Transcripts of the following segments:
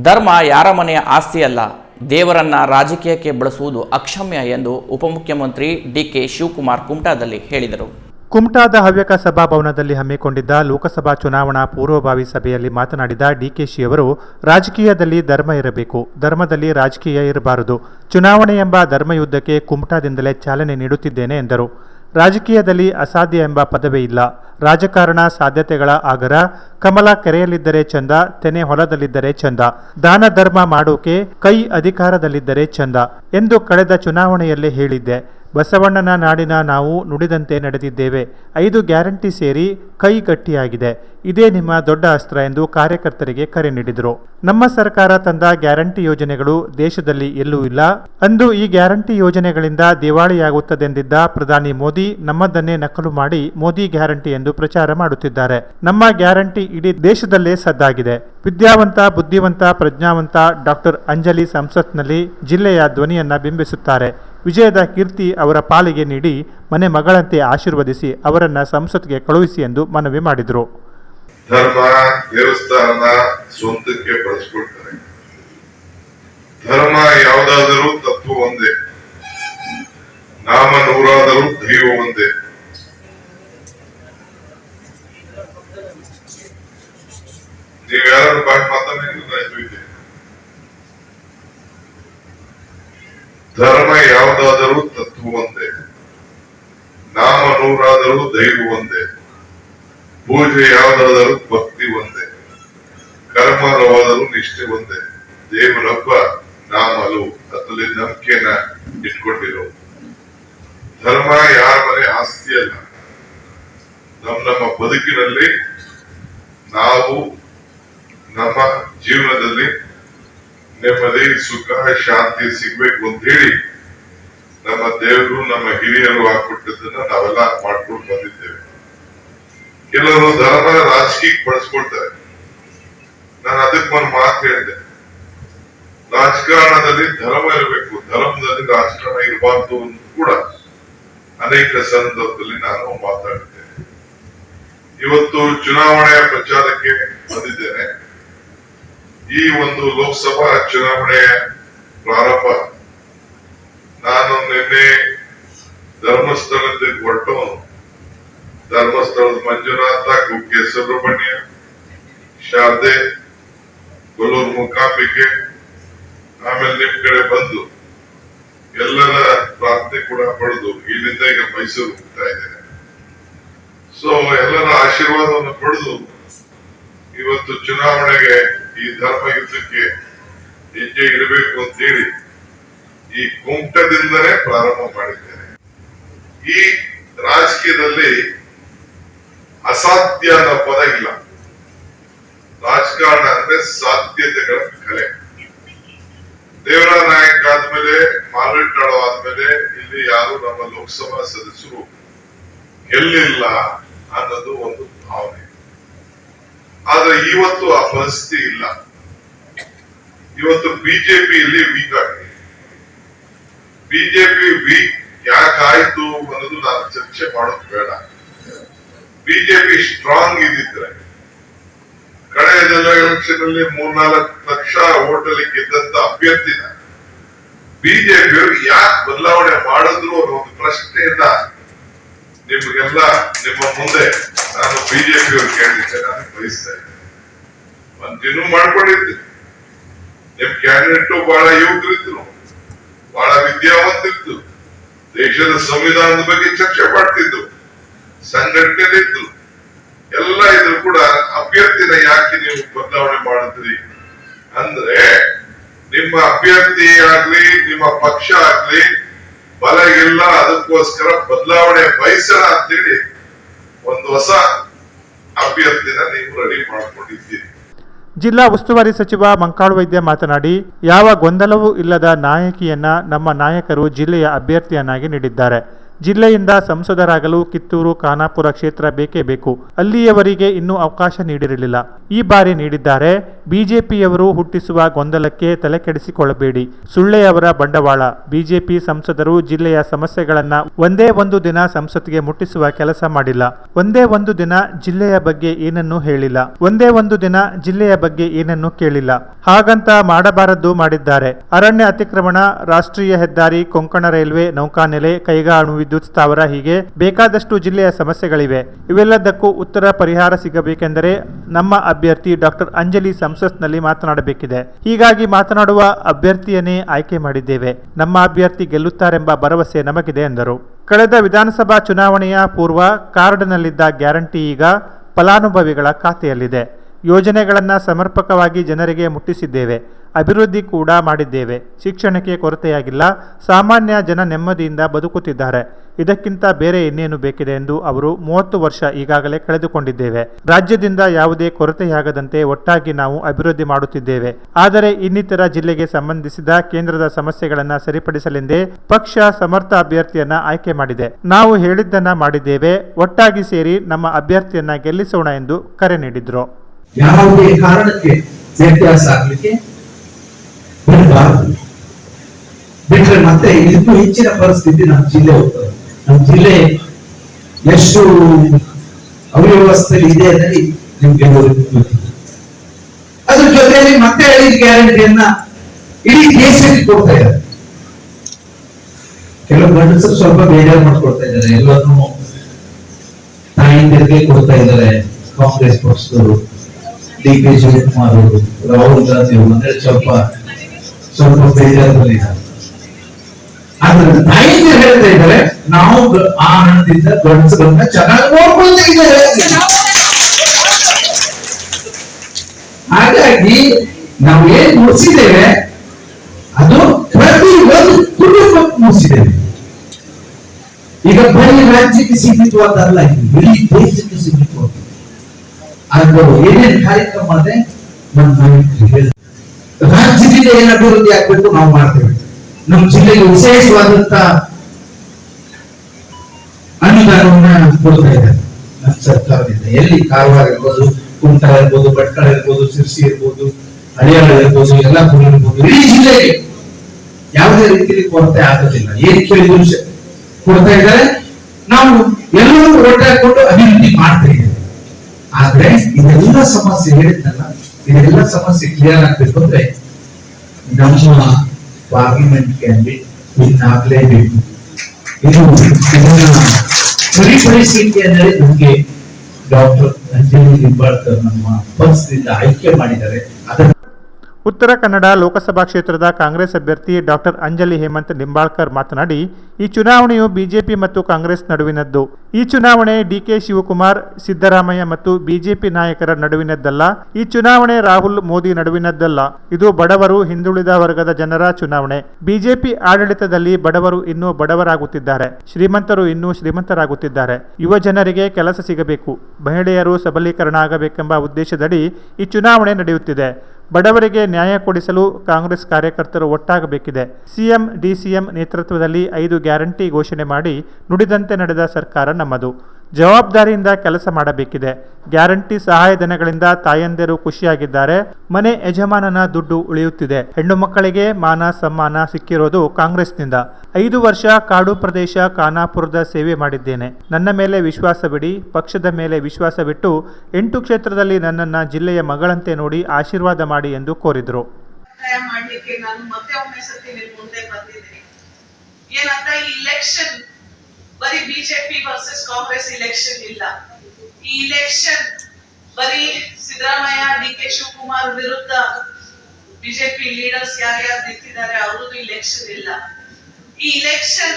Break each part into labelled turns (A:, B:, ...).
A: ಧರ್ಮ ಯಾರ ಮನೆಯ ಆಸ್ತಿಯಲ್ಲ ದೇವರನ್ನ ರಾಜಕೀಯಕ್ಕೆ ಬಳಸುವುದು ಅಕ್ಷಮ್ಯ ಎಂದು ಉಪಮುಖ್ಯಮಂತ್ರಿ ಡಿಕೆ ಶಿವಕುಮಾರ್ ಕುಮಟಾದಲ್ಲಿ ಹೇಳಿದರು.
B: ಕುಮಟಾದ ಹವ್ಯಕ ಸಭಾಭವನದಲ್ಲಿ ಹಮ್ಮಿಕೊಂಡಿದ್ದ ಲೋಕಸಭಾ ಚುನಾವಣಾ ಪೂರ್ವಭಾವಿ ಸಭೆಯಲ್ಲಿ ಮಾತನಾಡಿದ ಡಿಕೆಶಿ ಅವರು, ರಾಜಕೀಯದಲ್ಲಿ ಧರ್ಮ ಇರಬೇಕು, ಧರ್ಮದಲ್ಲಿ ರಾಜಕೀಯ ಇರಬಾರದು, ಚುನಾವಣೆ ಎಂಬ ಧರ್ಮಯುದ್ಧಕ್ಕೆ ಕುಮಟಾದಿಂದಲೇ ಚಾಲನೆ ನೀಡುತ್ತಿದ್ದೇನೆ ಎಂದರು. ರಾಜಕೀಯದಲ್ಲಿ ಅಸಾಧ್ಯ ಎಂಬ ಪದವೇ ಇಲ್ಲ. ರಾಜಕಾರಣ ಸಾಧ್ಯತೆಗಳ ಆಗರ ಕಮಲ ಕೆರೆಯಲ್ಲಿದ್ದರೆ ಚಂದ, ತೆನೆ ಹೊಲದಲ್ಲಿದ್ದರೆ ಚಂದ, ದಾನ ಧರ್ಮ ಮಾಡೋಕೆ ಕೈ ಅಧಿಕಾರದಲ್ಲಿದ್ದರೆ ಚಂದ ಎಂದು ಕಳೆದ ಚುನಾವಣೆಯಲ್ಲೇ ಹೇಳಿದ್ದೆ. ಬಸವಣ್ಣನ ನಾಡಿನ ನಾವು ನುಡಿದಂತೆ ನಡೆದಿದ್ದೇವೆ. ಐದು ಗ್ಯಾರಂಟಿ ಸೇರಿ ಕೈ ಗಟ್ಟಿಯಾಗಿದೆ. ಇದೇ ನಿಮ್ಮ ದೊಡ್ಡ ಅಸ್ತ್ರ ಎಂದು ಕಾರ್ಯಕರ್ತರಿಗೆ ಕರೆ ನೀಡಿದರು. ನಮ್ಮ ಸರ್ಕಾರ ತಂದ ಗ್ಯಾರಂಟಿ ಯೋಜನೆಗಳು ದೇಶದಲ್ಲಿ ಎಲ್ಲೂ ಇಲ್ಲ. ಅಂದು ಈ ಗ್ಯಾರಂಟಿ ಯೋಜನೆಗಳಿಂದ ದಿವಾಳಿಯಾಗುತ್ತದೆಂದಿದ್ದ ಪ್ರಧಾನಿ ಮೋದಿ, ನಮ್ಮದನ್ನೇ ನಕಲು ಮಾಡಿ ಮೋದಿ ಗ್ಯಾರಂಟಿ ಎಂದು ಪ್ರಚಾರ ಮಾಡುತ್ತಿದ್ದಾರೆ. ನಮ್ಮ ಗ್ಯಾರಂಟಿ ಇಡೀ ದೇಶದಲ್ಲೇ ಸದ್ದಾಗಿದೆ. ವಿದ್ಯಾವಂತ, ಬುದ್ಧಿವಂತ, ಪ್ರಜ್ಞಾವಂತ ಡಾಕ್ಟರ್ ಅಂಜಲಿ ಸಂಸತ್ನಲ್ಲಿ ಜಿಲ್ಲೆಯ ಧ್ವನಿಯನ್ನ ಬಿಂಬಿಸುತ್ತಾರೆ. ವಿಜಯದ ಕೀರ್ತಿ ಅವರ ಪಾಲಿಗೆ ನೀಡಿ ಮನೆ ಮಗಳಂತೆ ಆಶೀರ್ವದಿಸಿ ಅವರನ್ನು ಸಂಸತ್ಗೆ ಕಳುಹಿಸಿ ಎಂದು ಮನವಿ ಮಾಡಿದರು.
C: ಧರ್ಮ ದೇವಸ್ಥಾನ ಸ್ವಂತಕ್ಕೆ ಬಳಸ್ಕೊಳ್ತಾರೆ ಧರ್ಮ ಯಾವುದಾದರೂ ತತ್ವ ಒಂದೇ. ನಾಮ ನೂರಾದರೂ ದೈವ ಒಂದೇ. ನೀವು ಯಾರು ಬಾಯಿ ಮಾತಾಡಿದ್ರೆ ಧರ್ಮ ಯಾವುದಾದರೂ ತತ್ವ ಒಂದೇ. ನಾಮ ನೂರಾದರೂ ದೈವ ಒಂದೇ. ಪೂಜೆ ಯಾವುದಾದರೂ ಭಕ್ತಿ ಒಂದೇ. ಕರ್ಮರವಾದರೂ ನಿಷ್ಠೆ ಒಂದೇ. ದೇವರೊಬ್ಬ ನಾಮಲು ಅದರಲ್ಲಿ ನಂಬಿಕೆನ ಇಟ್ಕೊಂಡಿರೋ. ಧರ್ಮ ಯಾರ ಮನೆ ಆಸ್ತಿ ಅಲ್ಲ. ನಮ್ ನಮ್ಮ ಬದುಕಿನಲ್ಲಿ ನಾವು ನಮ್ಮ ಜೀವನದಲ್ಲಿ ನೆಮ್ಮದಿ, ಸುಖ, ಶಾಂತಿ ಸಿಗ್ಬೇಕು ಅಂತ ಹೇಳಿ ನಮ್ಮ ದೇವರು, ನಮ್ಮ ಹಿರಿಯರು ಹಾಕೊಟ್ಟದನ್ನ ನಾವೆಲ್ಲ ಮಾಡ್ಕೊಂಡು ಬಂದಿದ್ದೇವೆ. ಕೆಲವರು ಧರ್ಮ ರಾಜಕೀಯ ಬಳಸ್ಕೊಳ್ತಾರೆ. ನಾನು ಅದಕ್ಕೆ ಒಂದು ಮಾತು ಹೇಳಿದೆ. ರಾಜಕಾರಣದಲ್ಲಿ ಧರ್ಮ ಇರಬೇಕು, ಧರ್ಮದಲ್ಲಿ ರಾಜಕಾರಣ ಇರಬಾರ್ದು ಅಂತ ಕೂಡ ಅನೇಕ ಸಂದರ್ಭದಲ್ಲಿ ನಾನು ಮಾತಾಡಿದ್ದೇನೆ. ಇವತ್ತು ಚುನಾವಣೆಯ ಪ್ರಚಾರಕ್ಕೆ ಬಂದಿದ್ದೇನೆ. ಈ ಒಂದು ಲೋಕಸಭಾ ಚುನಾವಣೆ ಪ್ರಾರಂಭ. ನಾನು ನಿನ್ನೆ ಧರ್ಮಸ್ಥಳದಿಂದ ಹೊರಟು. ಧರ್ಮಸ್ಥಳದ ಮಂಜುನಾಥ ಕುಕ್ಕೆ ಸುಬ್ರಹ್ಮಣ್ಯ, ಶಾರದೆ ಕೊಲ್ಲೂರು ಮುಕಾಂಬಿಕೆ, ಆಮೇಲೆ ನಿಮ್ ಕಡೆ ಬಂದು ಎಲ್ಲರ ಪ್ರಾರ್ಥನೆ ಕೂಡ ಪಡೆದು ಇಲ್ಲಿಂದ ಈಗ ಮೈಸೂರು ಹೋಗ್ತಾ ಇದ್ದೇನೆ. ಸೊ ಎಲ್ಲರ ಆಶೀರ್ವಾದವನ್ನು ಪಡೆದು ಇವತ್ತು ಚುನಾವಣೆಗೆ ಈ ಧರ್ಮ ಯುದ್ಧಕ್ಕೆ ಹೆಜ್ಜೆ ಇಡಬೇಕು ಅಂತೇಳಿ ಈ ಕುಂಟದಿಂದಲೇ ಪ್ರಾರಂಭ ಮಾಡಿದ್ದೇನೆ. ಈ ರಾಜಕೀಯದಲ್ಲಿ ಅಸಾಧ್ಯ ಅನ್ನೋ ಪದ ಇಲ್ಲ. ರಾಜಕಾರಣ ಅಂದ್ರೆ ಸಾಧ್ಯತೆಗಳ ಕಲೆ. ದೇವರ ನಾಯಕ್ ಆದ್ಮೇಲೆ ಮಾರಾಟಾಳು ಆದ್ಮೇಲೆ ಇಲ್ಲಿ ಯಾರು ನಮ್ಮ ಲೋಕಸಭಾ ಸದಸ್ಯರು ಗೆಲ್ಲಿಲ್ಲ ಅನ್ನೋದು ಒಂದು ಭಾವನೆ. ಆದ್ರೆ ಇವತ್ತು ಆ ಪರಿಸ್ಥಿತಿ ಇಲ್ಲ. ಇವತ್ತು ಬಿಜೆಪಿಯಲ್ಲಿ ವೀಕ್ ಆಗಿದೆ. ಬಿಜೆಪಿ ವೀಕ್ ಯಾಕೆ ಆಯ್ತು ಅನ್ನೋದು ನಾನು ಚರ್ಚೆ ಮಾಡೋದು ಬೇಡ. ಬಿಜೆಪಿ ಸ್ಟ್ರಾಂಗ್ ಇದ್ದಿದ್ರೆ ಕಳೆದ ಎಲೆಕ್ಷನ್ ಅಲ್ಲಿ ಮೂರ್ನಾಲ್ಕು ಲಕ್ಷ ಓಟಲ್ಲಿ ಗೆದ್ದಂತ ಅಭ್ಯರ್ಥಿನ ಬಿಜೆಪಿಯವರು ಯಾಕೆ ಬದಲಾವಣೆ ಮಾಡಿದ್ರು ಅನ್ನೋ ಒಂದು ಪ್ರಶ್ನೆಯನ್ನ ನಿಮ್ಗೆಲ್ಲ ನಿಮ್ಮ ಮುಂದೆ ನಾನು ಬಿಜೆಪಿಯವರು ಕೇಳಲಿಕ್ಕೆ ನಾನು ಬಯಸ್ತಾ ಇದ್ದೇನೆ ಮಂತ್ರಿನೂ ಮಾಡ್ಕೊಂಡಿದ್ದೆ. ನಿಮ್ ಕ್ಯಾಂಡಿಡೇಟ್ ಬಹಳ ಯುವಕರಿದ್ರು ಬಹಳ ವಿದ್ಯಾವಂತಿದ್ರು. ದೇಶದ ಸಂವಿಧಾನದ ಬಗ್ಗೆ ಚರ್ಚೆ ಮಾಡ್ತಿದ್ರು ಸಂಘಟನೆಲಿದ್ರು ಎಲ್ಲ ಇದ್ರು ಕೂಡ ಅಭ್ಯರ್ಥಿನ ಯಾಕೆ ನೀವು ಬದಲಾವಣೆ ಮಾಡಿದ್ರಿ? ಅಂದ್ರೆ ನಿಮ್ಮ ಅಭ್ಯರ್ಥಿ ಆಗ್ಲಿ, ನಿಮ್ಮ ಪಕ್ಷ ಆಗ್ಲಿ ಬಲ ಇಲ್ಲ ಅದಕ್ಕೋಸ್ಕರ ಬದಲಾವಣೆ ಬಯಸೋಣ ಅಂತೇಳಿ ಒಂದು ಹೊಸ ಅಭ್ಯರ್ಥಿನ ನೀವು ರೆಡಿ ಮಾಡಿಕೊಂಡಿದ್ದೀರಿ.
B: ಜಿಲ್ಲಾ ಉಸ್ತುವಾರಿ ಸಚಿವ ಮಂಕಾಳು ವೈದ್ಯ ಮಾತನಾಡಿ, ಯಾವ ಗೊಂದಲವೂ ಇಲ್ಲದ ನಾಯಕಿಯನ್ನ ನಮ್ಮ ನಾಯಕರು ಜಿಲ್ಲೆಯ ಅಭ್ಯರ್ಥಿಯನ್ನಾಗಿ ನೀಡಿದ್ದಾರೆ. ಜಿಲ್ಲೆಯಿಂದ ಸಂಸದರಾಗಲು ಕಿತ್ತೂರು, ಖಾನಾಪುರ ಕ್ಷೇತ್ರ ಬೇಕೇ ಬೇಕು. ಅಲ್ಲಿಯವರಿಗೆ ಇನ್ನೂ ಅವಕಾಶ ನೀಡಿರಲಿಲ್ಲ. ಈ ಬಾರಿ ನೀಡಿದ್ದಾರೆ, ಬಿಜೆಪಿಯವರು ಹುಟ್ಟಿಸುವ ಗೊಂದಲಕ್ಕೆ ತಲೆಕೆಡಿಸಿಕೊಳ್ಳಬೇಡಿ. ಸುಳ್ಳೆಯವರ ಬಂಡವಾಳ. ಬಿಜೆಪಿ ಸಂಸದರು ಜಿಲ್ಲೆಯ ಸಮಸ್ಯೆಗಳನ್ನ ಒಂದೇ ಒಂದು ದಿನ ಸಂಸತ್ಗೆ ಮುಟ್ಟಿಸುವ ಕೆಲಸ ಮಾಡಿಲ್ಲ. ಒಂದೇ ಒಂದು ದಿನ ಜಿಲ್ಲೆಯ ಬಗ್ಗೆ ಏನನ್ನೂ ಹೇಳಿಲ್ಲ. ಒಂದೇ ಒಂದು ದಿನ ಜಿಲ್ಲೆಯ ಬಗ್ಗೆ ಏನನ್ನೂ ಕೇಳಿಲ್ಲ. ಹಾಗಂತ ಮಾಡಬಾರದ್ದು ಮಾಡಿದ್ದಾರೆ. ಅರಣ್ಯ ಅತಿಕ್ರಮಣ, ರಾಷ್ಟ್ರೀಯ ಹೆದ್ದಾರಿ, ಕೊಂಕಣ ರೈಲ್ವೆ, ನೌಕಾನೆಲೆ ಕೈಗಾಣು ವಿದ್ಯುತ್ ಸ್ಥಾವರ ಹೀಗೆ ಬೇಕಾದಷ್ಟು ಜಿಲ್ಲೆಯ ಸಮಸ್ಯೆಗಳಿವೆ. ಇವೆಲ್ಲದಕ್ಕೂ ಉತ್ತರ ಪರಿಹಾರ ಸಿಗಬೇಕೆಂದರೆ ನಮ್ಮ ಅಭ್ಯರ್ಥಿ ಡಾಕ್ಟರ್ ಅಂಜಲಿ ಸಂಸತ್ನಲ್ಲಿ ಮಾತನಾಡಬೇಕಿದೆ. ಹೀಗಾಗಿ ಮಾತನಾಡುವ ಅಭ್ಯರ್ಥಿಯನ್ನೇ ಆಯ್ಕೆ ಮಾಡಿದ್ದೇವೆ. ನಮ್ಮ ಅಭ್ಯರ್ಥಿ ಗೆಲ್ಲುತ್ತಾರೆಂಬ ಭರವಸೆ ನಮಗಿದೆ ಎಂದರು. ಕಳೆದ ವಿಧಾನಸಭಾ ಚುನಾವಣೆಯ ಪೂರ್ವ ಕಾರ್ಡ್ನಲ್ಲಿದ್ದ ಗ್ಯಾರಂಟಿ ಈಗ ಫಲಾನುಭವಿಗಳ ಖಾತೆಯಲ್ಲಿದೆ. ಯೋಜನೆಗಳನ್ನು ಸಮರ್ಪಕವಾಗಿ ಜನರಿಗೆ ಮುಟ್ಟಿಸಿದ್ದೇವೆ. ಅಭಿವೃದ್ಧಿ ಕೂಡ ಮಾಡಿದ್ದೇವೆ. ಶಿಕ್ಷಣಕ್ಕೆ ಕೊರತೆಯಾಗಿಲ್ಲ. ಸಾಮಾನ್ಯ ಜನ ನೆಮ್ಮದಿಯಿಂದ ಬದುಕುತ್ತಿದ್ದಾರೆ. ಇದಕ್ಕಿಂತ ಬೇರೆ ಇನ್ನೇನು ಬೇಕಿದೆ ಎಂದು ಅವರು ಮೂವತ್ತು ವರ್ಷ ಈಗಾಗಲೇ ಕಳೆದುಕೊಂಡಿದ್ದೇವೆ. ರಾಜ್ಯದಿಂದ ಯಾವುದೇ ಕೊರತೆಯಾಗದಂತೆ ಒಟ್ಟಾಗಿ ನಾವು ಅಭಿವೃದ್ಧಿ ಮಾಡುತ್ತಿದ್ದೇವೆ. ಆದರೆ ಇನ್ನಿತರ ಜಿಲ್ಲೆಗೆ ಸಂಬಂಧಿಸಿದ ಕೇಂದ್ರದ ಸಮಸ್ಯೆಗಳನ್ನು ಸರಿಪಡಿಸಲೆಂದೇ ಪಕ್ಷ ಸಮರ್ಥ ಅಭ್ಯರ್ಥಿಯನ್ನ ಆಯ್ಕೆ ಮಾಡಿದೆ. ನಾವು ಹೇಳಿದ್ದನ್ನ ಮಾಡಿದ್ದೇವೆ. ಒಟ್ಟಾಗಿ ಸೇರಿ ನಮ್ಮ ಅಭ್ಯರ್ಥಿಯನ್ನ ಗೆಲ್ಲಿಸೋಣ ಎಂದು ಕರೆ ನೀಡಿದ್ರು.
D: ಯಾವುದೇ ಕಾರಣಕ್ಕೆ ವ್ಯತ್ಯಾಸ ಆಗ್ಲಿಕ್ಕೆ ಬಿಡಬಾರದು. ಬಿಟ್ರೆ ಮತ್ತೆ ಇನ್ನೂ ಹೆಚ್ಚಿನ ಪರಿಸ್ಥಿತಿ ನಮ್ಮ ಜಿಲ್ಲೆ ಹೋಗ್ತದೆ. ನಮ್ಮ ಜಿಲ್ಲೆ ಎಷ್ಟು ಅವ್ಯವಸ್ಥೆಯಲ್ಲಿ ಇದೆ ಅನ್ನೋದು ನಿಮ್ಗೆ ಅದ್ರ ಜೊತೆಯಲ್ಲಿ ಮತ್ತೆ ಹೇಳಿದ ಗ್ಯಾರಂಟಿಯನ್ನ ಇಡೀ ದೇಶಕ್ಕೆ ಕೊಡ್ತಾ ಇದ್ದಾರೆ. ಕೆಲವು ಗಂಡಸರು ಸ್ವಲ್ಪ ಬೇಜಾರು ಮಾಡ್ಕೊಳ್ತಾ ಇದ್ದಾರೆ. ಎಲ್ಲರನ್ನೂ ತಾಯಿಂದರಿಗೆ ಕೊಡ್ತಾ ಇದ್ದಾರೆ. ಕಾಂಗ್ರೆಸ್ ಪಕ್ಷದವರು. ಡಿ ಕೆ ಶಿವಕುಮಾರ್ ಅವರು ರಾಹುಲ್ ಗಾಂಧಿ ಸ್ವಲ್ಪ ಸ್ವಲ್ಪ ಆದ್ರೆ ಹೇಳ್ತಾ ಇದ್ದಾರೆ ನಾವು ಆ ಹಣದಿಂದ ಚೆನ್ನಾಗಿ ಹಾಗಾಗಿ ನಾವು ಏನ್ ಮುಗಿಸಿದ್ದೇವೆ ಅದು ಪ್ರತಿ ಒಂದು ಕುಟುಂಬಕ್ಕೆ ಮುಗಿಸಿದ್ದೇವೆ ಈಗ ಬರೀ ರಾಜ್ಯಕ್ಕೆ ಸೀಮಿತವಾದಲ್ಲ ಇಡೀ ದೇಶಕ್ಕೆ ಸೀಮಿತವಾದ ಅದು ಏನೇನ್ ಕಾರ್ಯಕ್ರಮ ಅಂದ್ರೆ ನಮ್ಮ. ರಾಜ್ಯದಿಂದ ಏನ್ ಅಭಿವೃದ್ಧಿ ಆಗ್ಬೇಕು ನಾವು ಮಾಡ್ತೇವೆ. ನಮ್ಮ ಜಿಲ್ಲೆಗೆ ವಿಶೇಷವಾದಂತ ಅನುದಾನವನ್ನ ಕೊಡ್ತಾ ಇದ್ದಾರೆ ನಮ್ಮ ಸರ್ಕಾರದಿಂದ. ಎಲ್ಲಿ ಕಾರವಾರ ಇರ್ಬೋದು ಕುಂಟಾ ಇರ್ಬೋದು, ಭಟ್ಕಳ ಇರ್ಬೋದು ಸಿರ್ಸಿ ಇರ್ಬೋದು ಹಳಿಯಾಳ ಇರ್ಬೋದು ಎಲ್ಲ ಇರ್ಬೋದು, ಇಡೀ ಜಿಲ್ಲೆಗೆ ಯಾವುದೇ ರೀತಿಯಲ್ಲಿ ಕೊರತೆ ಆಗೋದಿಲ್ಲ. ಏನ್ ಕೇಳಿದ್ರು ಕೊಡ್ತಾ ಇದ್ದಾರೆ? ನಾವು ಎಲ್ಲರೂ ಒಟ್ಟಾಕೊಂಡು ಅಭಿವೃದ್ಧಿ ಮಾಡ್ತೇವೆ ಆದ್ರೆ ಇದೆಲ್ಲ ಸಮಸ್ಯೆ ಹೇಳಿದ್ನಲ್ಲ, ಇದೆಲ್ಲ ಸಮಸ್ಯೆ ಕ್ಲಿಯರ್ ಆಗ್ಬೇಕು ಅಂದ್ರೆ ನಮ್ಮ ಪಾರ್ಲಿಮೆಂಟ್ ಅಲ್ಲಿ ವಿನ್ ಆಗ್ಲೇಬೇಕು ಇದು ಇದನ್ನ ಸರಿಪಡಿಸಲಿಕ್ಕೆ ಅಂದರೆ ನಮ್ಗೆ ಡಾಕ್ಟರ್ ಅಂಜಲಿ ನಿಂಬಾಳ್ಕರ್ ನಮ್ಮ ಪಕ್ಷದಿಂದ ಆಯ್ಕೆ ಮಾಡಿದ್ದಾರೆ. ಅದನ್ನ
B: ಉತ್ತರ ಕನ್ನಡ ಲೋಕಸಭಾ ಕ್ಷೇತ್ರದ ಕಾಂಗ್ರೆಸ್ ಅಭ್ಯರ್ಥಿ ಡಾಕ್ಟರ್ ಅಂಜಲಿ ಹೇಮಂತ್ ನಿಂಬಾಳ್ಕರ್ ಮಾತನಾಡಿ, ಈ ಚುನಾವಣೆಯು ಬಿಜೆಪಿ ಮತ್ತು ಕಾಂಗ್ರೆಸ್ ನಡುವಿನದ್ದು. ಈ ಚುನಾವಣೆ ಡಿಕೆ ಶಿವಕುಮಾರ್, ಸಿದ್ದರಾಮಯ್ಯ ಮತ್ತು ಬಿಜೆಪಿ ನಾಯಕರ ನಡುವಿನದ್ದಲ್ಲ. ಈ ಚುನಾವಣೆ ರಾಹುಲ್ ಮೋದಿ ನಡುವಿನದ್ದಲ್ಲ. ಇದು ಬಡವರು ಹಿಂದುಳಿದ ವರ್ಗದ ಜನರ ಚುನಾವಣೆ. ಬಿಜೆಪಿ ಆಡಳಿತದಲ್ಲಿ ಬಡವರು ಇನ್ನೂ ಬಡವರಾಗುತ್ತಿದ್ದಾರೆ. ಶ್ರೀಮಂತರು ಇನ್ನೂ ಶ್ರೀಮಂತರಾಗುತ್ತಿದ್ದಾರೆ. ಯುವ ಜನರಿಗೆ ಕೆಲಸ ಸಿಗಬೇಕು. ಮಹಿಳೆಯರು ಸಬಲೀಕರಣ ಆಗಬೇಕೆಂಬ ಉದ್ದೇಶದಡಿ ಈ ಚುನಾವಣೆ ನಡೆಯುತ್ತಿದೆ. ಬಡವರಿಗೆ ನ್ಯಾಯ ಕೊಡಿಸಲು ಕಾಂಗ್ರೆಸ್ ಕಾರ್ಯಕರ್ತರು ಒಟ್ಟಾಗಬೇಕಿದೆ. ಸಿಎಂ, ಡಿಸಿಎಂ ನೇತೃತ್ವದಲ್ಲಿ ಐದು ಗ್ಯಾರಂಟಿ ಘೋಷಣೆ ಮಾಡಿ ನುಡಿದಂತೆ ನಡೆದ ಸರ್ಕಾರ ನಮ್ಮದು. ಜವಾಬ್ದಾರಿಯಿಂದ ಕೆಲಸ ಮಾಡಬೇಕಿದೆ. ಗ್ಯಾರಂಟಿ ಸಹಾಯಧನಗಳಿಂದ ತಾಯಂದಿರು ಖುಷಿಯಾಗಿದ್ದಾರೆ. ಮನೆ ಯಜಮಾನನ ದುಡ್ಡು ಉಳಿಯುತ್ತಿದೆ. ಹೆಣ್ಣು ಮಕ್ಕಳಿಗೆ ಮಾನ ಸಮ್ಮಾನ ಸಿಕ್ಕಿರೋದು ಕಾಂಗ್ರೆಸ್ನಿಂದ. ಐದು ವರ್ಷ ಕಾಡು ಪ್ರದೇಶ ಖಾನಾಪುರದ ಸೇವೆ ಮಾಡಿದ್ದೇನೆ. ನನ್ನ ಮೇಲೆ ವಿಶ್ವಾಸವಿಡಿ ಪಕ್ಷದ ಮೇಲೆ ವಿಶ್ವಾಸವಿಟ್ಟು ಎಂಟು ಕ್ಷೇತ್ರದಲ್ಲಿ ನನ್ನನ್ನು ಜಿಲ್ಲೆಯ ಮಗಳಂತೆ ನೋಡಿ ಆಶೀರ್ವಾದ ಮಾಡಿ ಎಂದು ಕೋರಿದರು.
E: ಮಾಡಲಿಕ್ಕೆ ನಾನು ಮತ್ತೆ ಒಮ್ಮೆ ಸತಿ ನಿಮ್ಮ ಮುಂದೆ ಬಂದಿದ್ದೀನಿ. ಏನಂತ ಈ ಇಲೆಕ್ಷನ್ ಬರೀ ಬಿಜೆಪಿ ವರ್ಸಸ್ ಕಾಂಗ್ರೆಸ್ ಇಲೆಕ್ಷನ್ ಇಲ್ಲ. ಈ ಇಲೆಕ್ಷನ್ ಬರೀ ಸಿದ್ದರಾಮಯ್ಯ ಡಿ ಕೆ ಶಿವಕುಮಾರ್ ವಿರುದ್ಧ ಬಿಜೆಪಿ ಲೀಡರ್ಸ್ ಯಾರ್ಯಾರು ನಿಂತಿದ್ದಾರೆ ಅವ್ರದ್ದು ಇಲೆಕ್ಷನ್ ಇಲ್ಲ. ಈ ಇಲೆಕ್ಷನ್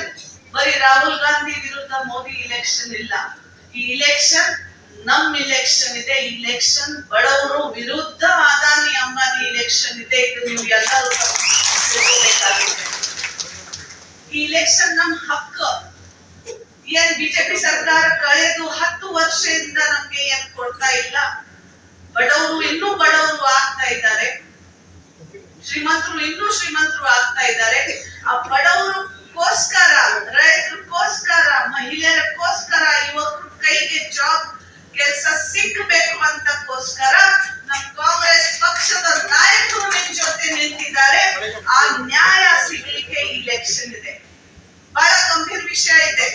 E: ಬರೀ ರಾಹುಲ್ ಗಾಂಧಿ ವಿರುದ್ಧ ಮೋದಿ ಇಲೆಕ್ಷನ್ ಇಲ್ಲ. ಈ ಇಲೆಕ್ಷನ್ ನಮ್ ಇಲೆಕ್ಷನ್ ಇದೆ. ಇಲೆಕ್ಷನ್ ಬಡವರು ವಿರುದ್ಧ ಅದಾನಿ ಅಂಬಾನಿ ಇಲೆಕ್ಷನ್ ಇದೆ. ಇದು ನೀವು ಎಲ್ಲರೂ ಈ ಇಲೆಕ್ಷನ್ ನಮ್ ಹಕ್ಕು. ಏನ್ ಬಿಜೆಪಿ ಸರ್ಕಾರ ಕಳೆದು ಹತ್ತು ವರ್ಷದಿಂದ ನಮ್ಗೆ ಏನ್ ಕೊಡ್ತಾ ಇಲ್ಲ? ಬಡವರು ಇನ್ನೂ ಬಡವರು ಆಗ್ತಾ ಇದ್ದಾರೆ. ಶ್ರೀಮಂತರು ಇನ್ನೂ ಶ್ರೀಮಂತರು ಆಗ್ತಾ ಇದ್ದಾರೆ. ಆ ಬಡವರು ರೈತರಿಗೋಸ್ಕರ ರೈತರಿಗೋಸ್ಕರ ಮಹಿಳೆಯರಿಗೋಸ್ಕರ ಯುವಕರು ಕೈಗೆ ಜಾಬ್ ಕೆಲಸ ಸಿಕ್ಕಬೇಕು ಅಂತಕ್ಕೋಸ್ಕರ ನಮ್ ಕಾಂಗ್ರೆಸ್ ಪಕ್ಷದ ನಾಯಕರು ನಿಮ್ ಜೊತೆ ನಿಂತಿದ್ದಾರೆ ಆ ನ್ಯಾಯ ಸಿಗ್ಲಿಕ್ಕೆ ಇಲೆಕ್ಷನ್ ಇದೆ ಬಹಳ ಗಂಭೀರ ವಿಷಯ ಇದೆ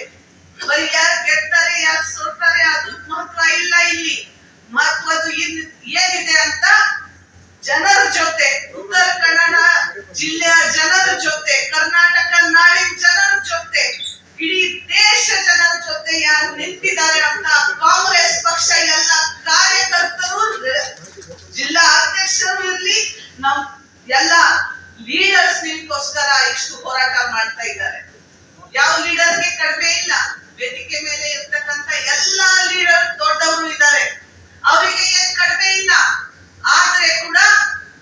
E: ಬರೀ ಯಾರು ಗೆದ್ದರೆ ಯಾರು ಸೋತಾರೆ ಅದು ಮಹತ್ವ ಇಲ್ಲ ಇಲ್ಲಿ ಮಹತ್ವದು ಇನ್- ಏನಿದೆ ಅಂತ ಜನರ ಜೊತೆ ಉತ್ತರ ಕನ್ನಡ ಜಿಲ್ಲೆಯ ಜನರ ಜೊತೆ ಕರ್ನಾಟಕ ನಾಡಿನ ಜನರ ಜೊತೆ ಇಡೀ ದೇಶ ಜನರ ಜೊತೆ ಯಾರು ನಿಂತಿದ್ದಾರೆ ಅಂತ ಕಾಂಗ್ರೆಸ್ ಪಕ್ಷ ಎಲ್ಲ ಕಾರ್ಯಕರ್ತರು ರ- ಜಿಲ್ಲಾ ಅಧ್ಯಕ್ಷರು ಇರ್ಲಿ ನಮ್ ಎಲ್ಲ ಲೀಡರ್ಸ್ ನಿಮ್ಗೋಸ್ಕರ ಇಷ್ಟು ಹೋರಾಟ ಮಾಡ್ತಾ ಇದ್ದಾರೆ ಯಾವ ಲೀಡರ್ಗೆ ಕಡಿಮೆ ಇಲ್ಲ ವೇದಿಕೆ ಮೇಲೆ ಇರ್ತಕ್ಕಂತ ಎಲ್ಲಾ ಲೀಡರ್ ದೊಡ್ಡವರು ಇದ್ದಾರೆ ಅವರಿಗೆ ಏನ್ ಕಡಿಮೆ ಇಲ್ಲ ಆದ್ರೆ ಕೂಡ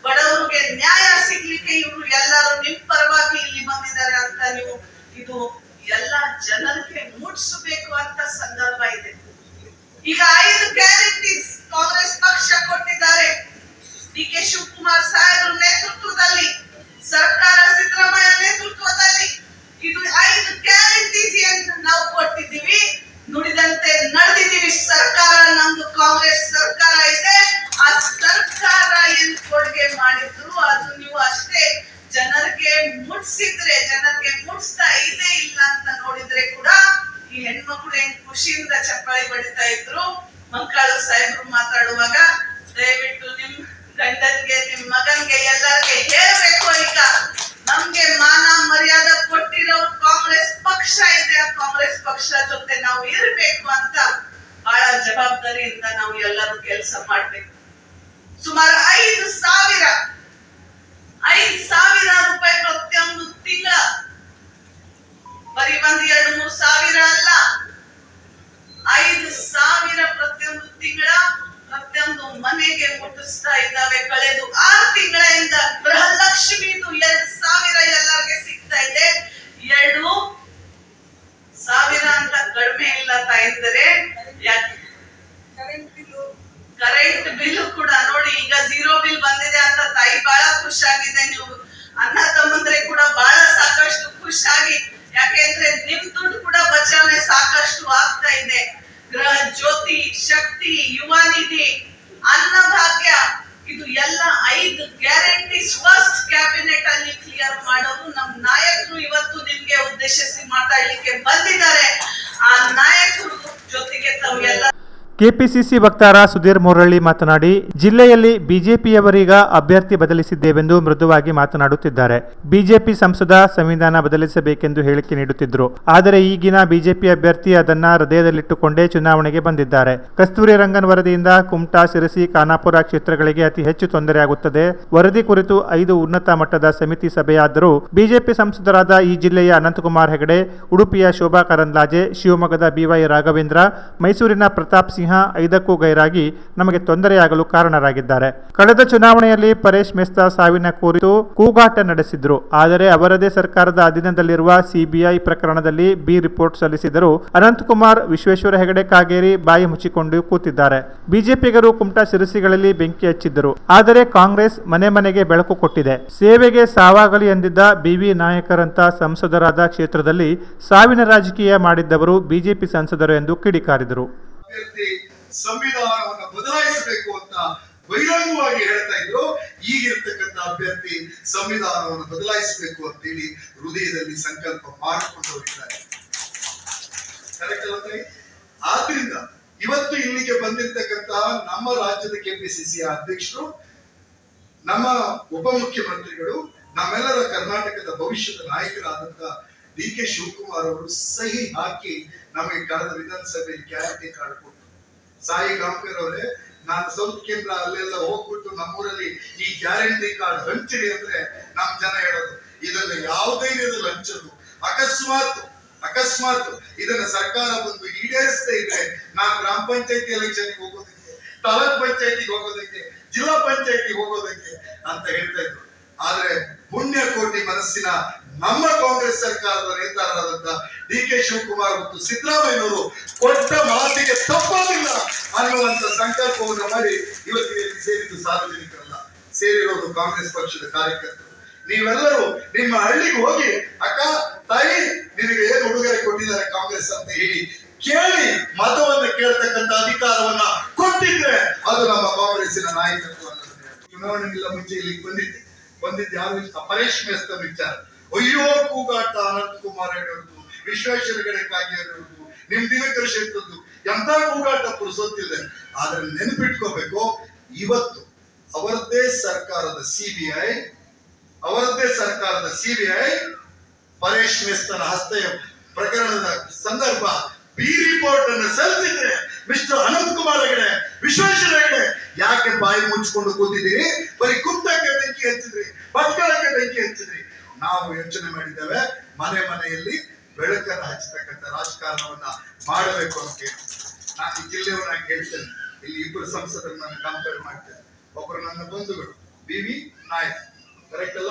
E: ಬಡವರಿಗೆ ನ್ಯಾಯ ಸಿಗ್ಲಿಕ್ಕೆ ಇವರು ಎಲ್ಲರೂ ನಿಮ್ ಪರವಾಗಿ ಇಲ್ಲಿ ಬಂದಿದ್ದಾರೆ ಅಂತ ನೀವು ಇದು ಎಲ್ಲ ಜನರಿಗೆ ಅಂತ ಸಂದರ್ಭ ಇದೆ. ಈಗ ಐದು ಗ್ಯಾರಂಟೀಸ್ ಕಾಂಗ್ರೆಸ್ ಪಕ್ಷ ಕೊಟ್ಟಿದ್ದಾರೆ. ಡಿ ಕೆ ಶಿವಕುಮಾರ್ ನೇತೃತ್ವದಲ್ಲಿ, ಸರ್ಕಾರ ಸಿದ್ದರಾಮಯ್ಯ ನೇತೃತ್ವದಲ್ಲಿ ಇದು ಐದು ಗ್ಯಾರಂಟೀಸ್ ಎಂದು ನಾವು ಕೊಟ್ಟಿದ್ದೀವಿ. ನುಡಿದಂತೆ ನಡೆದಿದ್ದೀವಿ. ಸರ್ಕಾರ, ನಮ್ದು ಕಾಂಗ್ರೆಸ್ ಸರ್ಕಾರ ಇದೆ. ಆ ಸರ್ಕಾರ ಏನ್ ಕೊಡುಗೆ ಮಾಡಿದ್ರು, ಅದು ನೀವು ಅಷ್ಟೇ ಜನರಿಗೆ ಮುಟ್ಸಿದ್ರೆ ಜನರಿಗೆ ಮುಟ್ಸ್ತಾ ಇದೆ ಇಲ್ಲ ಅಂತ ನೋಡಿದ್ರೆ ಕೂಡ ಈ ಹೆಣ್ಮಕ್ಳು ಹೆಂಗ್ ಖುಷಿಯಿಂದ ಚಪ್ಪಾಳಿ ಬಡಿತಾ ಇದ್ರು? ಮಂಕಾಳು ಸಾಹೇಬ್ರು ಮಾತಾಡುವಾಗ, ದಯವಿಟ್ಟು ನಿಮ್ ಗಂಡನ್ಗೆ, ನಿಮ್ ಮಗನ್ಗೆ ಎಲ್ಲರಿಗೆ ಹೇಳ್ಬೇಕು ಈಗ. ನಮ್ಗೆ ಮಾನ ಮರ್ಯಾದೆ ಕೊಟ್ಟಿರೋ ಕಾಂಗ್ರೆಸ್ ಪಕ್ಷ ಇದೆ. ಆ ಕಾಂಗ್ರೆಸ್ ಪಕ್ಷ ಜೊತೆ ನಾವು ಇರ್ಬೇಕು ಅಂತ ಬಹಳ ಜವಾಬ್ದಾರಿಯಿಂದ ನಾವು ಎಲ್ಲರೂ ಕೆಲಸ ಮಾಡ್ಬೇಕು. ಸುಮಾರು ಐದು ಸಾವಿರ ಐದು ಸಾವಿರ ರೂಪಾಯಿ ಪ್ರತಿಯೊಂದು ತಿಂಗಳ ಬರೀ ಒಂದ್ ಎರಡು ಮೂರು ಸಾವಿರ ಅಲ್ಲ ಐದು ಸಾವಿರ ಪ್ರತಿಯೊಂದು ತಿಂಗಳ ಪ್ರತಿಯೊಂದು ಮನೆಗೆ ಮುಟ್ಟಿಸ್ತಾ ಇದ್ದಾವೆ ಕಳೆದು ಆರು ತಿಂಗಳಿಂದ ಗೃಹಲಕ್ಷ್ಮಿದು ಎರಡು ಸಾವಿರ ಎಲ್ಲರಿಗೆ ಸಿಗ್ತಾ ಇದೆ ಎರಡು ಸಾವಿರ ಅಂತ ಕಡಿಮೆ ಇಲ್ಲ ತಾಯಿದ್ದಾರೆ ಯಾಕೆ ಕರೆಂಟ್ ಬಿಲ್ ಕೂಡ ನೋಡಿ ಈಗ ಝೀರೋ ಬಿಲ್ ಬಂದಿದೆ ಅಂತ ತಾಯಿ ಬಹಳ ಖುಷಿಯಾಗಿದೆ ನೀವು ಅಣ್ಣ ತಮ್ಮಂದ್ರೆ ಕೂಡ ಬಹಳ ಸಾಕಷ್ಟು ಖುಷಿಯಾಗಿ ಯಾಕೆಂದ್ರೆ ನಿಮ್ ದುಡ್ಡು ಕೂಡ ಬಚಾವಣೆ ಸಾಕಷ್ಟು ಆಗ್ತಾ ಇದೆ. ಗೃಹ ಜ್ಯೋತಿ ಶಕ್ತಿ ಯುವ ನಿಧಿ ಅನ್ನಭಾಗ್ಯ ಇದು ಎಲ್ಲ ಐದು ಗ್ಯಾರಂಟೀಸ್ ಫಸ್ಟ್ ಕ್ಯಾಬಿನೆಟ್ ಅಲ್ಲಿ ಕ್ಲಿಯರ್ ಮಾಡೋದು ನಮ್ ನಾಯಕರು ಇವತ್ತು ನಿಮ್ಗೆ ಉದ್ದೇಶಿಸಿ ಮಾತಾಡ್ಲಿಕ್ಕೆ ಬಂದಿದ್ದಾರೆ ಆ ನಾಯಕರು ಜೊತೆಗೆ ತಾವೆಲ್ಲ
B: ಕೆಪಿಸಿಸಿ ವಕ್ತಾರ ಸುಧೀರ್ ಮುರಳಿ ಮಾತನಾಡಿ, ಜಿಲ್ಲೆಯಲ್ಲಿ ಬಿಜೆಪಿಯವರೀಗ ಅಭ್ಯರ್ಥಿ ಬದಲಿಸಿದ್ದೇವೆಂದು ಮೃದುವಾಗಿ ಮಾತನಾಡುತ್ತಿದ್ದಾರೆ. ಬಿಜೆಪಿ ಸಂಸದ ಸಂವಿಧಾನ ಬದಲಿಸಬೇಕೆಂದು ಹೇಳಿಕೆ ನೀಡುತ್ತಿದ್ದರು ಆದರೆ ಈಗಿನ ಬಿಜೆಪಿ ಅಭ್ಯರ್ಥಿ ಅದನ್ನ ಹೃದಯದಲ್ಲಿಟ್ಟುಕೊಂಡೇ ಚುನಾವಣೆಗೆ ಬಂದಿದ್ದಾರೆ. ಕಸ್ತೂರಿ ರಂಗನ್ ವರದಿಯಿಂದ ಕುಮಟಾ, ಶಿರಸಿ, ಖಾನಾಪುರ ಕ್ಷೇತ್ರಗಳಿಗೆ ಅತಿ ಹೆಚ್ಚು ತೊಂದರೆಯಾಗುತ್ತದೆ. ವರದಿ ಕುರಿತು ಐದು ಉನ್ನತ ಮಟ್ಟದ ಸಮಿತಿ ಸಭೆಯಾದರೂ ಬಿಜೆಪಿ ಸಂಸದರಾದ ಈ ಜಿಲ್ಲೆಯ ಅನಂತಕುಮಾರ್ ಹೆಗಡೆ, ಉಡುಪಿಯ ಶೋಭಾ ಕರಂದ್ಲಾಜೆ, ಶಿವಮೊಗ್ಗದ ಬಿವೈ ರಾಘವೇಂದ್ರ, ಮೈಸೂರಿನ ಪ್ರತಾಪ್ ಸಿಂಹ ಐದಕ್ಕೂ ಗೈರಾಗಿ ನಮಗೆ ತೊಂದರೆಯಾಗಲು ಕಾರಣರಾಗಿದ್ದಾರೆ. ಕಳೆದ ಚುನಾವಣೆಯಲ್ಲಿ ಪರೇಶ್ ಮೆಸ್ತಾ ಸಾವಿನ ಕುರಿತು ಕೂಗಾಟ ನಡೆಸಿದ್ರು. ಆದರೆ ಅವರದೇ ಸರ್ಕಾರದ ಅಧೀನದಲ್ಲಿರುವ ಸಿಬಿಐ ಪ್ರಕರಣದಲ್ಲಿ ಬಿ ರಿಪೋರ್ಟ್ ಸಲ್ಲಿಸಿದರು ಅನಂತಕುಮಾರ್, ವಿಶ್ವೇಶ್ವರ ಹೆಗಡೆ ಕಾಗೇರಿ ಬಾಯಿ ಮುಚ್ಚಿಕೊಂಡು ಕೂತಿದ್ದಾರೆ. ಬಿಜೆಪಿಗರು ಕುಮಟಾ ಶಿರಸಿಗಳಲ್ಲಿ ಬೆಂಕಿ ಹಚ್ಚಿದ್ದರು. ಆದರೆ ಕಾಂಗ್ರೆಸ್ ಮನೆ ಮನೆಗೆ ಬೆಳಕು ಕೊಟ್ಟಿದೆ. ಸೇವೆಗೆ ಸಾವಾಗಲಿ ಎಂದಿದ್ದ ಬಿವಿ ನಾಯಕರಂತ ಸಂಸದರಾದ ಕ್ಷೇತ್ರದಲ್ಲಿ ಸಾವಿನ ರಾಜಕೀಯ ಮಾಡಿದ್ದವರು ಬಿಜೆಪಿ ಸಂಸದರು ಎಂದು ಕಿಡಿಕಾರಿದರು.
F: ಅಭ್ಯರ್ಥಿ ಸಂವಿಧಾನವನ್ನು ಬದಲಾಯಿಸಬೇಕು ಅಂತ ಬಹಿರಂಗವಾಗಿ ಹೇಳ್ತಾ ಇದ್ರು. ಈಗಿರ್ತಕ್ಕಂಥ ಅಭ್ಯರ್ಥಿ ಸಂವಿಧಾನವನ್ನು ಬದಲಾಯಿಸಬೇಕು ಅಂತೇಳಿ ಹೃದಯದಲ್ಲಿ ಸಂಕಲ್ಪ ಮಾಡಿಕೊಂಡವರಿದ್ದಾರೆ ಆದ್ರಿಂದ ಇವತ್ತು ಇಲ್ಲಿಗೆ ಬಂದಿರತಕ್ಕಂತಹ ನಮ್ಮ ರಾಜ್ಯದ ಕೆಪಿಸಿಸಿ ಅಧ್ಯಕ್ಷರು, ನಮ್ಮ ಉಪಮುಖ್ಯಮಂತ್ರಿಗಳು ನಮ್ಮೆಲ್ಲರ ಕರ್ನಾಟಕದ ಭವಿಷ್ಯದ ನಾಯಕರಾದಂತ ಡಿ ಕೆ ಶಿವಕುಮಾರ್ ಅವರು ಸಹಿ ಹಾಕಿ ನಮಗೆ ಕಳೆದ ವಿಧಾನಸಭೆಯಲ್ಲಿ ಗ್ಯಾರಂಟಿ ಕಾರ್ಡ್ ಕೊಟ್ಟರು ಸಾಯಿ ಗಾಂಭೀರ್ ಅವರೇ, ನಾನು ಸೌತ್ ಕೇಂದ್ರ ಅಲ್ಲೆಲ್ಲ ಹೋಗ್ಬಿಟ್ಟು ನಮ್ಮೂರಲ್ಲಿ ಈ ಗ್ಯಾರಂಟಿ ಕಾರ್ಡ್ ಹಂಚಿರಿ ಅಂದ್ರೆ ನಮ್ ಜನ ಹೇಳೋದು ಇದನ್ನ ಯಾವ ಧೈರ್ಯದಲ್ಲಿ ಹಂಚೋದು. ಅಕಸ್ಮಾತ್ ಅಕಸ್ಮಾತ್ ಇದನ್ನ ಸರ್ಕಾರ ಬಂದು ಈಡೇರಿಸದೇ ಇದ್ರೆ ನಾನು ಗ್ರಾಮ ಪಂಚಾಯತಿ ಎಲೆಕ್ಷನ್ಗೆ ಹೋಗೋದಕ್ಕೆ, ತಾಲೂಕ್ ಪಂಚಾಯತಿಗೆ ಹೋಗೋದಕ್ಕೆ, ಜಿಲ್ಲಾ ಪಂಚಾಯತಿಗೆ ಹೋಗೋದಕ್ಕೆ ಅಂತ ಹೇಳ್ತಾ ಇದ್ರು. ಆದ್ರೆ ಪುಣ್ಯಕೋಟಿ ಮನಸ್ಸಿನ ನಮ್ಮ ಕಾಂಗ್ರೆಸ್ ಸರ್ಕಾರದ ನೇತಾರರಾದಂತ ಡಿ ಕೆ ಶಿವಕುಮಾರ್ ಮತ್ತು ಸಿದ್ದರಾಮಯ್ಯನವರು ಕೊಟ್ಟ ಮಾತಿಗೆ ತಪ್ಪೋದಿಲ್ಲ ಅನ್ನುವಂತ ಸಂಕಲ್ಪವನ್ನು ಮಾಡಿ ಇವತ್ತಿಗೆ ಇಲ್ಲಿ ಸೇರಿದ್ದು ಸಾರ್ವಜನಿಕರಲ್ಲ. ಸೇರಿರೋದು ಕಾಂಗ್ರೆಸ್ ಪಕ್ಷದ ಕಾರ್ಯಕರ್ತರು. ನೀವೆಲ್ಲರೂ ನಿಮ್ಮ ಹಳ್ಳಿಗೆ ಹೋಗಿ, ಅಕ್ಕ, ತಾಯಿ, ನಿನಗೆ ಏನು ಉಡುಗೊರೆ ಕೊಟ್ಟಿದ್ದಾರೆ ಕಾಂಗ್ರೆಸ್ ಅಂತ ಹೇಳಿ ಕೇಳಿ ಮತವನ್ನು ಕೇಳ್ತಕ್ಕಂತ ಅಧಿಕಾರವನ್ನ ಕೊಟ್ಟಿದ್ರೆ ಅದು ನಮ್ಮ ಕಾಂಗ್ರೆಸ್ಸಿನ ನಾಯಕತ್ವ ಚುನಾವಣೆ ಇಲ್ಲ ಚುನಾವಣೆಗಿಲ್ಲ ಮುಂಚೆ ಇಲ್ಲಿಗೆ ಬಂದಿದ್ದೆ. ಬಂದಿದ್ದು ಯಾವ? ಪರೇಶ್ ಮೇಸ್ತ ವಿಚಾರ. ಅಯ್ಯೋ ಕೂಗಾಟ ಅನಂತಕುಮಾರ್ ಹೇಳೋದು ವಿಶ್ವೇಶ್ವರ ಕಾಗಿ ಹೇಳೋದು ನಿಮ್ ದಿನಕರ ಶೆಟ್ಟದ್ದು ಎಂತ ಕೂಗಾಟ ಪುರುಸೊತ್ತಿದೆ? ಆದ್ರೆ ನೆನಪಿಟ್ಕೋಬೇಕು, ಇವತ್ತು ಅವರದ್ದೇ ಸರ್ಕಾರದ ಸಿಬಿಐ ಅವರದ್ದೇ ಸರ್ಕಾರದ ಸಿಬಿಐ ಪರೇಶ್ ಮೇಸ್ತನ ಹಸ್ತೆಯ ಪ್ರಕರಣದ ಸಂದರ್ಭ, ಬಿ ರಿಪೋರ್ಟ್ ಅನ್ನು ಸಲ್ಲಿಸಿದ್ರೆ ಮಿಸ್ಟರ್ ಅನಂತ್ ಕುಮಾರ್ ಹೆಗಡೆ, ವಿಶ್ವೇಶ್ವರ ಹೆಗಡೆ, ಯಾಕೆ ಬಾಯಿ ಮುಚ್ಚಿಕೊಂಡು ಕೂತಿದ್ದೀರಿ? ಬರೀ ಕುಂತಕ್ಕೆ ಬೆಂಕಿ ಹಚ್ಚಿದ್ರಿ, ಭಟ್ಕಳಕ್ಕೆ ಬೆಂಕಿ ಹಚ್ಚಿದ್ರಿ. ನಾವು ಯೋಚನೆ ಮಾಡಿದ್ದೇವೆ, ಮನೆ ಮನೆಯಲ್ಲಿ ಬೆಳಕನ್ನು ಹಚ್ಚತಕ್ಕಂಥ ರಾಜಕಾರಣವನ್ನ ಮಾಡಬೇಕು ಅಂತ ನಾನು ಈ ಜಿಲ್ಲೆಯವನಾಗಿ ಹೇಳ್ತೇನೆ. ಇಲ್ಲಿ ಇಬ್ಬರು ಸಂಸದರನ್ನ ನಾನು ಕಂಪೇರ್ ಮಾಡ್ತೇನೆ. ಒಬ್ಬರು ನನ್ನ ಬಂಧುಗಳು, ಬಿ ವಿ ನಾಯಕ್. ಕರೆಕ್ಟ್ ಅಲ್ಲ?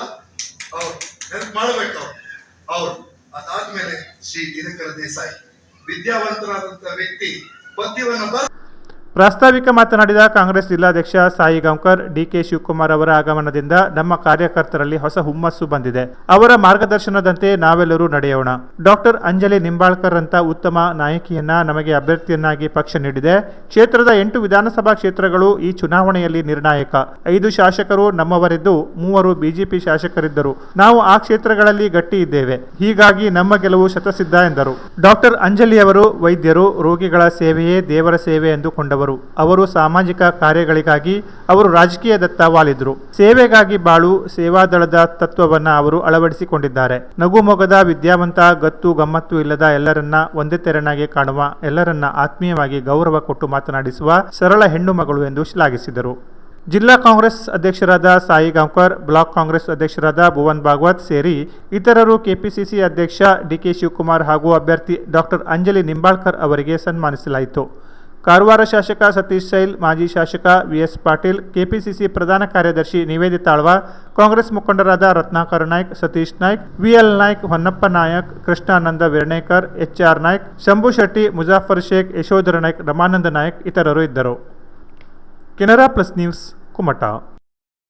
F: ಅವ್ರು. ನೆನಪು ಮಾಡಬೇಕು ಅವ್ರು. ಅವ್ರು. ಅದಾದ್ಮೇಲೆ ಶ್ರೀ ದಿನಕರ ದೇಸಾಯಿ. ವಿದ್ಯಾವಂತರಾದಂತ ವ್ಯಕ್ತಿ ಪದ್ಯವನ್ನ ಬರ್
B: ಪ್ರಾಸ್ತಾವಿಕ ಮಾತನಾಡಿದ ಕಾಂಗ್ರೆಸ್ ಜಿಲ್ಲಾಧ್ಯಕ್ಷ ಸಾಯಿ ಗಾಂವ್ಕರ್ ಡಿಕೆ ಶಿವಕುಮಾರ್ ಅವರ ಆಗಮನದಿಂದ ನಮ್ಮ ಕಾರ್ಯಕರ್ತರಲ್ಲಿ ಹೊಸ ಹುಮ್ಮಸ್ಸು ಬಂದಿದೆ. ಅವರ ಮಾರ್ಗದರ್ಶನದಂತೆ ನಾವೆಲ್ಲರೂ ನಡೆಯೋಣ. ಡಾಕ್ಟರ್ ಅಂಜಲಿ ನಿಂಬಾಳ್ಕರ್ ಅಂತ ಉತ್ತಮ ನಾಯಕಿಯನ್ನ ನಮಗೆ ಅಭ್ಯರ್ಥಿಯನ್ನಾಗಿ ಪಕ್ಷ ನೀಡಿದೆ. ಕ್ಷೇತ್ರದ ಎಂಟು ವಿಧಾನಸಭಾ ಕ್ಷೇತ್ರಗಳು ಈ ಚುನಾವಣೆಯಲ್ಲಿ ನಿರ್ಣಾಯಕ. ಐದು ಶಾಸಕರು ನಮ್ಮವರಿದ್ದು, ಮೂವರು ಬಿಜೆಪಿ ಶಾಸಕರಿದ್ದರು. ನಾವು ಆ ಕ್ಷೇತ್ರಗಳಲ್ಲಿ ಗಟ್ಟಿ ಇದ್ದೇವೆ. ಹೀಗಾಗಿ ನಮ್ಮ ಗೆಲುವು ಶತಸಿದ್ಧ ಎಂದರು. ಡಾಕ್ಟರ್ ಅಂಜಲಿ ಅವರು ವೈದ್ಯರು, ರೋಗಿಗಳ ಸೇವೆಯೇ ದೇವರ ಸೇವೆ ಎಂದುಕೊಂಡವರು. ಅವರು ಸಾಮಾಜಿಕ ಕಾರ್ಯಗಳಿಗಾಗಿ ಅವರು ರಾಜಕೀಯದತ್ತ ವಾಲಿದ್ರು ಸೇವೆಗಾಗಿ ಬಾಳು ಸೇವಾದಳದ ತತ್ವವನ್ನ ಅವರು ಅಳವಡಿಸಿಕೊಂಡಿದ್ದಾರೆ. ನಗುಮೊಗದ ವಿದ್ಯಾವಂತ, ಗತ್ತು, ಗಮ್ಮತ್ತು ಇಲ್ಲದ ಎಲ್ಲರನ್ನ ಒಂದೇ ತೆರನಾಗಿ ಕಾಣುವ, ಎಲ್ಲರನ್ನ ಆತ್ಮೀಯವಾಗಿ ಗೌರವ ಕೊಟ್ಟು ಮಾತನಾಡಿಸುವ ಸರಳ ಹೆಣ್ಣು ಮಗಳು ಎಂದು ಶ್ಲಾಘಿಸಿದರು. ಜಿಲ್ಲಾ ಕಾಂಗ್ರೆಸ್ ಅಧ್ಯಕ್ಷರಾದ ಸಾಯಿ ಗಾಂವ್ಕರ್, ಬ್ಲಾಕ್ ಕಾಂಗ್ರೆಸ್ ಅಧ್ಯಕ್ಷರಾದ ಭುವನ್ ಭಾಗವತ್ ಸೇರಿ ಇತರರು ಕೆಪಿಸಿಸಿ ಅಧ್ಯಕ್ಷ ಡಿಕೆ ಶಿವಕುಮಾರ್ ಹಾಗೂ ಅಭ್ಯರ್ಥಿ ಡಾಕ್ಟರ್ ಅಂಜಲಿ ನಿಂಬಾಳ್ಕರ್ ಅವರಿಗೆ ಸನ್ಮಾನಿಸಲಾಯಿತು. ಕಾರವಾರ ಶಾಸಕ ಸತೀಶ್ ಸೈಲ್ ಮಾಜಿ ಶಾಸಕ ವಿಎಸ್ ಪಾಟೀಲ್ ಕೆಪಿಸಿಸಿ ಪ್ರಧಾನ ಕಾರ್ಯದರ್ಶಿ ನಿವೇದಿತಾ ಆಳ್ವ ಕಾಂಗ್ರೆಸ್ ಮುಖಂಡರಾದ ರತ್ನಾಕರ್ ನಾಯ್ಕ್ ಸತೀಶ್ ನಾಯ್ಕ್ ವಿಎಲ್ ನಾಯ್ಕ್ ಹೊನ್ನಪ್ಪ ನಾಯಕ್ ಕೃಷ್ಣಾನಂದ ವಿರ್ಣೇಕರ್ ಎಚ್ಆರ್ ನಾಯ್ಕ್ ಶಂಭು ಶೆಟ್ಟಿ ಮುಜಾಫರ್ ಶೇಖ್ ಯಶೋಧರ ನಾಯ್ಕ್ ರಮಾನಂದ ನಾಯ್ಕ್ ಇತರರು ಇದ್ದರು ಕೆನರಾ ಪ್ಲಸ್ ನ್ಯೂಸ್ ಕುಮಟಾ